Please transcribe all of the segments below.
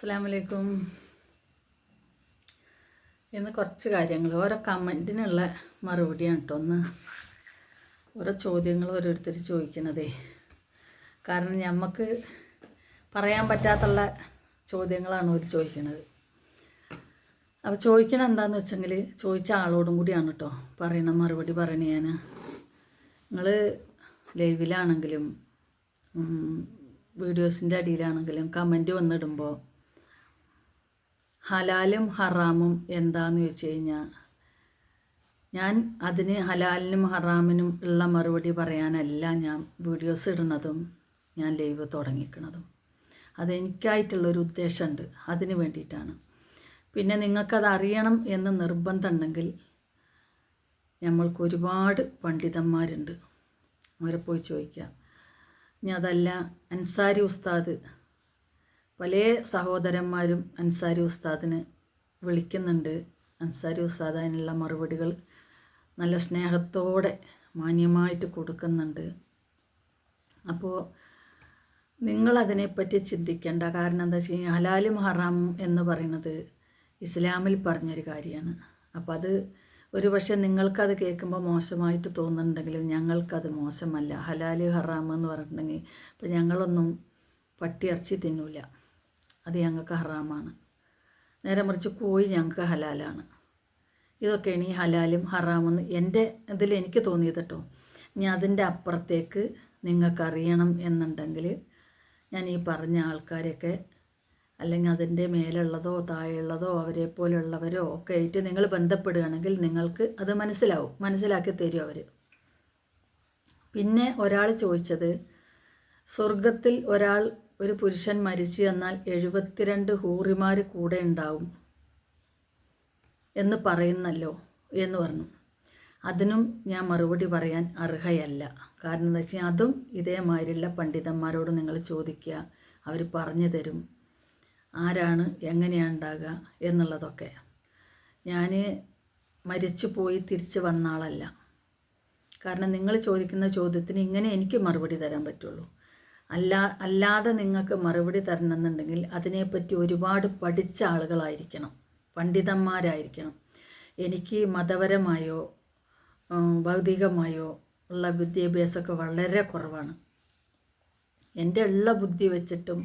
അസ്സാം വലൈക്കും ഇന്ന് കുറച്ച് കാര്യങ്ങൾ. ഓരോ കമന്റിനുള്ള മറുപടിയാണ് കേട്ടോ ഒന്ന് ഓരോ ചോദ്യങ്ങൾ ഓരോരുത്തർ ചോദിക്കണതേ. കാരണം നമുക്ക് പറയാൻ പറ്റാത്തുള്ള ചോദ്യങ്ങളാണ് അവർ ചോദിക്കുന്നത് അപ്പോൾ ചോദിക്കണ എന്താണെന്ന് വെച്ചെങ്കിൽ ചോദിച്ച ആളോടും കൂടിയാണ് കേട്ടോ പറയണ മറുപടി പറയണ ഞാൻ നിങ്ങൾ ലൈവിലാണെങ്കിലും വീഡിയോസിന്റെ അടിയിലാണെങ്കിലും കമന്റ് വന്നിടുമ്പോൾ ഹലാലും ഹറാമും എന്താന്ന് വെച്ച് കഴിഞ്ഞാൽ ഞാൻ അതിന് ഹലാലിനും ഹറാമിനും ഉള്ള മറുപടി പറയാനല്ല ഞാൻ വീഡിയോസ് ഇടുന്നതും ഞാൻ ലൈവ് തുടങ്ങിക്കണതും. അതെനിക്കായിട്ടുള്ളൊരു ഉദ്ദേശമുണ്ട്. അതിന് വേണ്ടിയിട്ടാണ്. പിന്നെ നിങ്ങൾക്കത് അറിയണം എന്ന് നിർബന്ധമുണ്ടെങ്കിൽ നമ്മൾക്ക് ഒരുപാട് പണ്ഡിതന്മാരുണ്ട്. അവരെ പോയി ചോദിക്കുക ഇനി അതല്ല അൻസാരി ഉസ്താദ് പല സഹോദരന്മാരും അൻസാരി ഉസ്താദിനെ വിളിക്കുന്നുണ്ട്. അൻസാരി ഉസ്താദ് അതിനുള്ള മറുപടികൾ നല്ല സ്നേഹത്തോടെ മാന്യമായിട്ട് കൊടുക്കുന്നുണ്ട്. അപ്പോൾ നിങ്ങളതിനെപ്പറ്റി ചിന്തിക്കേണ്ട കാരണം എന്താ വെച്ച് കഴിഞ്ഞാൽ ഹലാലും ഹറാം എന്ന് പറയുന്നത് ഇസ്ലാമിൽ പറഞ്ഞൊരു കാര്യമാണ്. അപ്പോൾ അത് ഒരു പക്ഷേ നിങ്ങൾക്കത് കേൾക്കുമ്പോൾ മോശമായിട്ട് തോന്നുന്നുണ്ടെങ്കിലും ഞങ്ങൾക്കത് മോശമല്ല. ഹലാൽ ഹറാം എന്ന് പറഞ്ഞിട്ടുണ്ടെങ്കിൽ ഇപ്പം ഞങ്ങളൊന്നും പട്ടിയിറച്ചി തിന്നൂല. അത് ഞങ്ങൾക്ക് ഹറാമാണ്. നേരെ മറിച്ച് കോഴി ഞങ്ങൾക്ക് ഹലാലാണ്. ഇതൊക്കെയാണ് ഈ ഹലാലും ഹറാമെന്ന് എന്റെ ഇതിൽ എനിക്ക് തോന്നിയത് കേട്ടോ. ഇനി അതിന്റെ അപ്പുറത്തേക്ക് നിങ്ങൾക്കറിയണം എന്നുണ്ടെങ്കിൽ ഞാൻ ഈ പറഞ്ഞ ആൾക്കാരെയൊക്കെ അല്ലെങ്കിൽ അതിന്റെ മേലുള്ളതോ താഴെയുള്ളതോ അവരെ പോലുള്ളവരോ ഒക്കെ ആയിട്ട് നിങ്ങൾ ബന്ധപ്പെടുകയാണെങ്കിൽ നിങ്ങൾക്ക് അത് മനസ്സിലാവും. മനസ്സിലാക്കി തരും അവർ. പിന്നെ ഒരാൾ ചോദിച്ചത് സ്വർഗത്തിൽ ഒരാൾ ഒരു പുരുഷൻ മരിച്ചു എന്നാൽ എഴുപത്തിരണ്ട് ഹൂറിമാർ കൂടെ ഉണ്ടാവും എന്ന് പറയുന്നല്ലോ എന്ന് പറഞ്ഞു. അതിനും ഞാൻ മറുപടി പറയാൻ അർഹയല്ല. കാരണം എന്താ വെച്ചാൽ അതും ഇതേമാതിരിയുള്ള പണ്ഡിതന്മാരോട് നിങ്ങൾ ചോദിക്കുക. അവർ പറഞ്ഞു തരും. ആരാണ് എങ്ങനെയാണ് ഉണ്ടാകുക എന്നുള്ളതൊക്കെ. ഞാൻ മരിച്ചു പോയി തിരിച്ചു വന്ന ആളല്ല. കാരണം നിങ്ങൾ ചോദിക്കുന്ന ചോദ്യത്തിന് ഇങ്ങനെ എനിക്ക് മറുപടി തരാൻ പറ്റുള്ളൂ. അല്ല അല്ലാതെ നിങ്ങൾക്ക് മറുപടി തരണമെന്നുണ്ടെങ്കിൽ അതിനെപ്പറ്റി ഒരുപാട് പഠിച്ച ആളുകളായിരിക്കണം. പണ്ഡിതന്മാരായിരിക്കണം. എനിക്ക് മതപരമായോ ഭൗതികമായോ ഉള്ള വിദ്യാഭ്യാസമൊക്കെ വളരെ കുറവാണ്. എന്റെ ഉള്ള ബുദ്ധി വെച്ചിട്ടും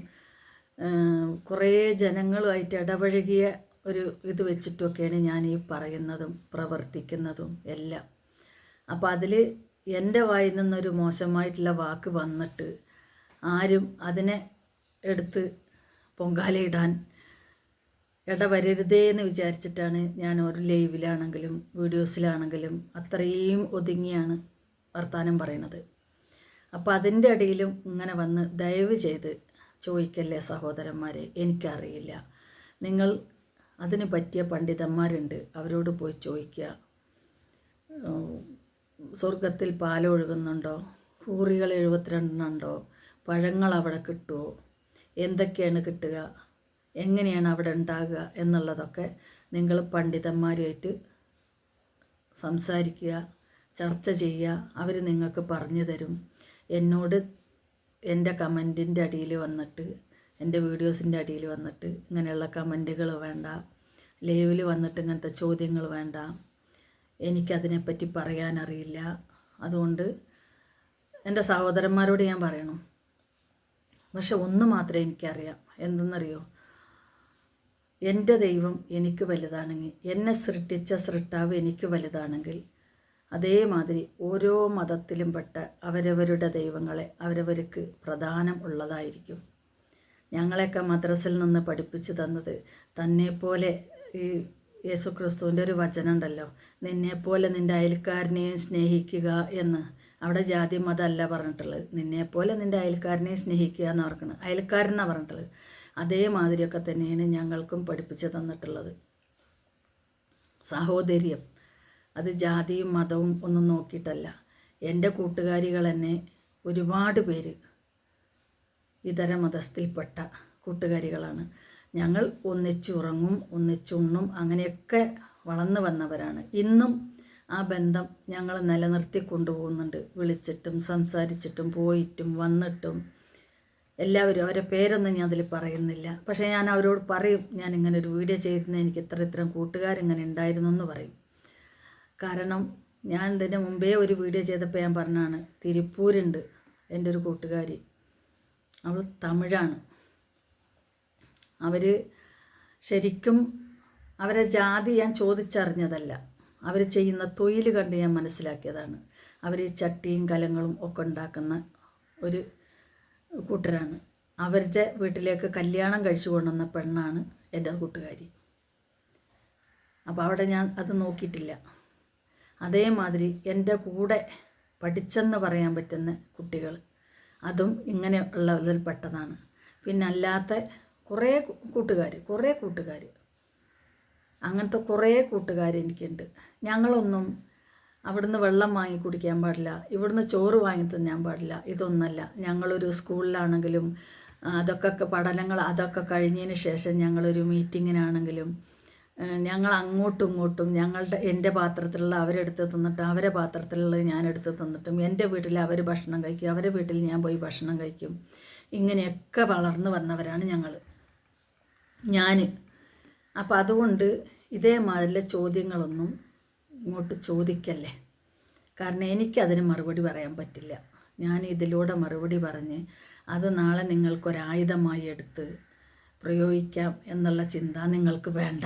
കുറേ ജനങ്ങളുമായിട്ട് ഇടപഴകിയ ഒരു ഇത് വെച്ചിട്ടൊക്കെയാണ് ഞാൻ ഈ പറയുന്നതും പ്രവർത്തിക്കുന്നതും എല്ലാം. അപ്പോൾ അതിൽ എന്റെ വായിൽ നിന്നൊരു മോശമായിട്ടുള്ള വാക്ക് വന്നിട്ട് ആരും അതിനെ എടുത്ത് പൊങ്കാലയിടാൻ ഇടവരരുതേ എന്ന് വിചാരിച്ചിട്ടാണ് ഞാൻ ഒരു ലൈവിലാണെങ്കിലും വീഡിയോസിലാണെങ്കിലും അത്രയും ഒതുങ്ങിയാണ് വർത്തമാനം പറയണത്. അപ്പോൾ അതിന്റെ ഇടയിലും ഇങ്ങനെ വന്ന് ദയവ് ചെയ്ത് ചോദിക്കല്ലേ സഹോദരന്മാരെ എനിക്കറിയില്ല. നിങ്ങൾ അതിന് പറ്റിയ പണ്ഡിതന്മാരുണ്ട് അവരോട് പോയി ചോദിക്കുക. സ്വർഗത്തിൽ പാലൊഴുകുന്നുണ്ടോ? കൂറികൾ എഴുപത്തിരണ്ടെണ്ണുണ്ടോ പഴങ്ങൾ അവിടെ കിട്ടുമോ എന്തൊക്കെയാണ് കിട്ടുക? എങ്ങനെയാണ് അവിടെ ഉണ്ടാകുക എന്നുള്ളതൊക്കെ നിങ്ങൾ പണ്ഡിതന്മാരുമായിട്ട് സംസാരിക്കുക ചർച്ച ചെയ്യുക അവർ നിങ്ങൾക്ക് പറഞ്ഞു തരും. എന്നോട് എന്റെ കമന്റിന്റെ അടിയിൽ വന്നിട്ട് എന്റെ വീഡിയോസിന്റെ അടിയിൽ വന്നിട്ട് ഇങ്ങനെയുള്ള കമന്റുകൾ വേണ്ട ലൈവിൽ വന്നിട്ട് ഇങ്ങനത്തെ ചോദ്യങ്ങൾ വേണ്ട. എനിക്കതിനെപ്പറ്റി പറയാനറിയില്ല. അതുകൊണ്ട് എന്റെ സഹോദരന്മാരോട് ഞാൻ പറയണം. പക്ഷെ ഒന്ന് മാത്രമേ എനിക്കറിയാം. എന്തെന്നറിയോ? എന്റെ ദൈവം എനിക്ക് വലുതാണെങ്കിൽ എന്നെ സൃഷ്ടിച്ച സൃഷ്ടാവ് എനിക്ക് വലുതാണെങ്കിൽ അതേമാതിരി ഓരോ മതത്തിലും പെട്ട അവരവരുടെ ദൈവങ്ങളെ അവരവർക്ക് പ്രധാനം ഉള്ളതായിരിക്കും. ഞങ്ങളെയൊക്കെ മദ്രസിൽ നിന്ന് പഠിപ്പിച്ചു തന്നത് തന്നെപ്പോലെ ഈ യേശു ക്രിസ്തുവിന്റെ ഒരു വചനം ഉണ്ടല്ലോ നിന്നെപ്പോലെ നിന്റെ അയൽക്കാരനെയും സ്നേഹിക്കുക എന്ന്. അവിടെ ജാതി മതമല്ല പറഞ്ഞിട്ടുള്ളത്. നിന്നെപ്പോലെ നിന്റെ അയൽക്കാരനെ സ്നേഹിക്കുക എന്ന് പറഞ്ഞത് അയൽക്കാരനാണ് പറഞ്ഞിട്ടുള്ളത്. അതേമാതിരിയൊക്കെ തന്നെയാണ് ഞങ്ങൾക്കും പഠിപ്പിച്ചു തന്നിട്ടുള്ളത്. സഹോദര്യം. അത് ജാതിയും മതവും ഒന്നും നോക്കിയിട്ടല്ല. എന്റെ കൂട്ടുകാരികൾ തന്നെ ഒരുപാട് പേര് ഇതര മതസ്ഥിൽപ്പെട്ട കൂട്ടുകാരികളാണ്. ഞങ്ങൾ ഒന്നിച്ചുറങ്ങും ഒന്നിച്ചുണ്ണും അങ്ങനെയൊക്കെ വളർന്നു വന്നവരാണ്. ഇന്നും ആ ബന്ധം ഞങ്ങൾ നിലനിർത്തി കൊണ്ടുപോകുന്നുണ്ട്. വിളിച്ചിട്ടും സംസാരിച്ചിട്ടും പോയിട്ടും വന്നിട്ടും എല്ലാവരും അവരെ പേരൊന്നും ഞാൻ അതിൽ പറയുന്നില്ല. പക്ഷേ ഞാൻ അവരോട് പറയും ഞാൻ ഇങ്ങനെ ഒരു വീഡിയോ ചെയ്തിരുന്ന എനിക്ക് ഇത്ര ഇത്തരം കൂട്ടുകാരിങ്ങനെ ഉണ്ടായിരുന്നു എന്ന് പറയും. കാരണം ഞാൻ ഇതിന്റെ മുമ്പേ ഒരു വീഡിയോ ചെയ്തപ്പോൾ ഞാൻ പറഞ്ഞാണ് തിരുപ്പൂരുണ്ട് എന്റെ ഒരു കൂട്ടുകാരി. അവൾ തമിഴാണ്. അവർ ശരിക്കും അവരെ ജാതി ഞാൻ ചോദിച്ചറിഞ്ഞതല്ല. അവർ ചെയ്യുന്ന തൊഴിൽ കണ്ട് ഞാൻ മനസ്സിലാക്കിയതാണ്. അവർ ചട്ടിയും കലങ്ങളും ഒക്കെ ഉണ്ടാക്കുന്ന ഒരു കൂട്ടരാണ്. അവരുടെ വീട്ടിലേക്ക് കല്യാണം കഴിച്ചു കൊണ്ടുവന്ന പെണ്ണാണ് എന്റെ കൂട്ടുകാരി. അപ്പോൾ അവിടെ ഞാൻ അത് നോക്കിയിട്ടില്ല. അതേമാതിരി എന്റെ കൂടെ പഠിച്ചെന്ന് പറയാൻ പറ്റുന്ന കുട്ടികൾ അതും ഇങ്ങനെ ഉള്ളതിൽ പെട്ടതാണ്. പിന്നെ അല്ലാത്ത കുറേ കൂട്ടുകാർ കുറേ കൂട്ടുകാർ അങ്ങനത്തെ കുറേ കൂട്ടുകാർ എനിക്കുണ്ട്. ഞങ്ങളൊന്നും അവിടുന്ന് വെള്ളം വാങ്ങി കുടിക്കാൻ പാടില്ല. ഇവിടുന്ന് ചോറ് വാങ്ങി തിന്നാൻ പാടില്ല. ഇതൊന്നല്ല. ഞങ്ങളൊരു സ്കൂളിലാണെങ്കിലും അതൊക്കെ പഠനങ്ങൾ അതൊക്കെ കഴിഞ്ഞതിന് ശേഷം ഞങ്ങളൊരു മീറ്റിങ്ങിനാണെങ്കിലും ഞങ്ങൾ അങ്ങോട്ടും ഇങ്ങോട്ടും ഞങ്ങളുടെ എന്റെ പാത്രത്തിലുള്ള അവരെടുത്ത് തന്നിട്ടും അവരെ പാത്രത്തിലുള്ളത് ഞാൻ എടുത്ത് തിന്നിട്ടും എന്റെ വീട്ടിൽ അവർ ഭക്ഷണം കഴിക്കും അവരെ വീട്ടിൽ ഞാൻ പോയി ഭക്ഷണം കഴിക്കും. ഇങ്ങനെയൊക്കെ വളർന്നു വന്നവരാണ് ഞങ്ങൾ ഞാൻ അപ്പം അതുകൊണ്ട് ഇതേമാതിരിലെ ചോദ്യങ്ങളൊന്നും ഇങ്ങോട്ട് ചോദിക്കല്ലേ? കാരണം എനിക്കതിന് മറുപടി പറയാൻ പറ്റില്ല. ഞാൻ ഇതിലൂടെ മറുപടി പറഞ്ഞ് അത് നാളെ നിങ്ങൾക്കൊരായുധമായി എടുത്ത് പ്രയോഗിക്കാം എന്നുള്ള ചിന്ത നിങ്ങൾക്ക് വേണ്ട.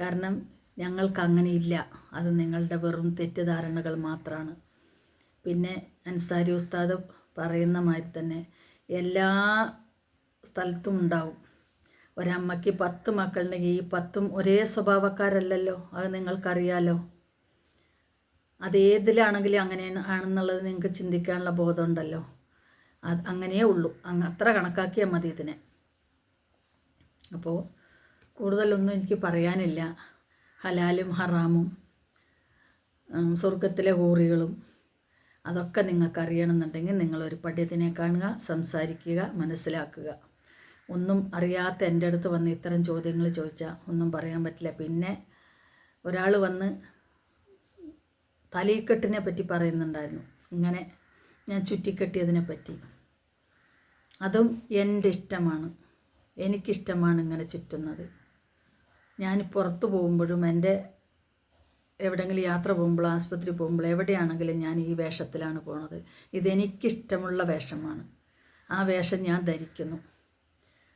കാരണം ഞങ്ങൾക്ക് അങ്ങനെയില്ല അത് നിങ്ങളുടെ വെറും തെറ്റിദ്ധാരണകൾ മാത്രമാണ് പിന്നെ അൻസാരി ഉസ്താദ് പറയുന്ന മാതിരി തന്നെ എല്ലാ സ്ഥലത്തും ഉണ്ടാവും. ഒരമ്മയ്ക്ക് പത്ത് മക്കളുണ്ടെങ്കിൽ ഈ പത്തും ഒരേ സ്വഭാവക്കാരല്ലല്ലോ. അത് നിങ്ങൾക്കറിയാലോ. അത് ഏതിലാണെങ്കിലും അങ്ങനെ ആണെന്നുള്ളത് നിങ്ങൾക്ക് ചിന്തിക്കാനുള്ള ബോധമുണ്ടല്ലോ. അത് അങ്ങനെയേ ഉള്ളൂ. അങ്ങ് അത്ര കണക്കാക്കിയാൽ മതി ഇതിനെ. അപ്പോൾ കൂടുതലൊന്നും എനിക്ക് പറയാനില്ല. ഹലാലും ഹറാമും സ്വർഗത്തിലെ ഹൂറികളും അതൊക്കെ നിങ്ങൾക്ക് അറിയണമെന്നുണ്ടെങ്കിൽ നിങ്ങളൊരു പഠ്യത്തിനെ കാണുക സംസാരിക്കുക മനസ്സിലാക്കുക. ഒന്നും അറിയാത്ത എന്റെ അടുത്ത് വന്ന് ഇത്തരം ചോദ്യങ്ങൾ ചോദിച്ചാൽ ഒന്നും പറയാൻ പറ്റില്ല. പിന്നെ ഒരാൾ വന്ന് തലയിക്കെട്ടിനെ പറ്റി പറയുന്നുണ്ടായിരുന്നു. ഇങ്ങനെ ഞാൻ ചുറ്റിക്കെട്ടിയതിനെ പറ്റി. അതും എന്റെ ഇഷ്ടമാണ്. എനിക്കിഷ്ടമാണ് ഇങ്ങനെ ചുറ്റുന്നത്. ഞാൻ പുറത്ത് പോകുമ്പോഴും എന്റെ എവിടെയെങ്കിലും യാത്ര പോകുമ്പോൾ ആസ്പത്രി പോകുമ്പോൾ എവിടെയാണെങ്കിലും ഞാൻ ഈ വേഷത്തിലാണ് പോണത്. ഇതെനിക്കിഷ്ടമുള്ള വേഷമാണ്. ആ വേഷം ഞാൻ ധരിക്കുന്നു.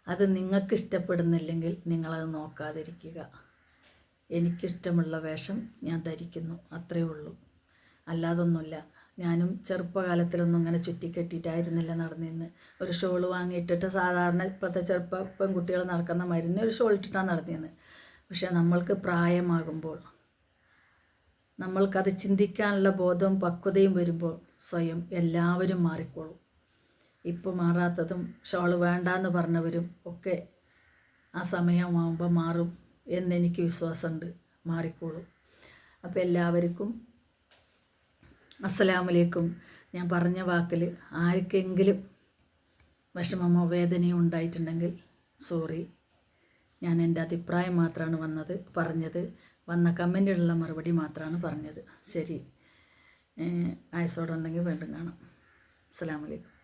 അത് നിങ്ങൾക്ക് ഇഷ്ടപ്പെടുന്നില്ലെങ്കിൽ നിങ്ങളത് നോക്കാതിരിക്കുക. എനിക്കിഷ്ടമുള്ള വേഷം ഞാൻ ധരിക്കുന്നു. അത്രേ ഉള്ളൂ. അല്ലാതൊന്നുമില്ല. ഞാനും ചെറുപ്പകാലത്തിലൊന്നും ഇങ്ങനെ ചുറ്റിക്കെട്ടിയിട്ടായിരുന്നില്ല നടന്നിരുന്ന്. ഒരു ഷോൾ വാങ്ങിയിട്ടിട്ട് സാധാരണ ഇപ്പോഴത്തെ ചെറുപ്പ പെൺകുട്ടികൾ നടക്കുന്ന മരുന്ന് ഒരു ഷോൾ ഇട്ടിട്ടാണ് നടന്നിരുന്നത് പക്ഷേ നമ്മൾക്ക് പ്രായമാകുമ്പോൾ നമ്മൾക്കത് ചിന്തിക്കാനുള്ള ബോധവും പക്വതയും വരുമ്പോൾ സ്വയം എല്ലാവരും മാറിക്കോളും. ഇപ്പോൾ മാറാത്തതും ഷോൾ വേണ്ടാന്ന് പറഞ്ഞവരും ഒക്കെ ആ സമയമാകുമ്പോൾ മാറും എന്നെനിക്ക് വിശ്വാസമുണ്ട് മാറിക്കോളും. അപ്പോൾ എല്ലാവർക്കും അസ്സലാമലൈക്കും. ഞാൻ പറഞ്ഞ വാക്കിൽ ആർക്കെങ്കിലും വിഷമമോ വേദനയോ ഉണ്ടായിട്ടുണ്ടെങ്കിൽ സോറി. ഞാൻ എന്റെ അഭിപ്രായം മാത്രമാണ് വന്നത് പറഞ്ഞത്. വന്ന കമന്റിലുള്ള മറുപടി മാത്രമാണ് പറഞ്ഞത്. ശരി. ആയസോടുണ്ടെങ്കിൽ വീണ്ടും കാണാം. അസ്സലാമലൈക്കും.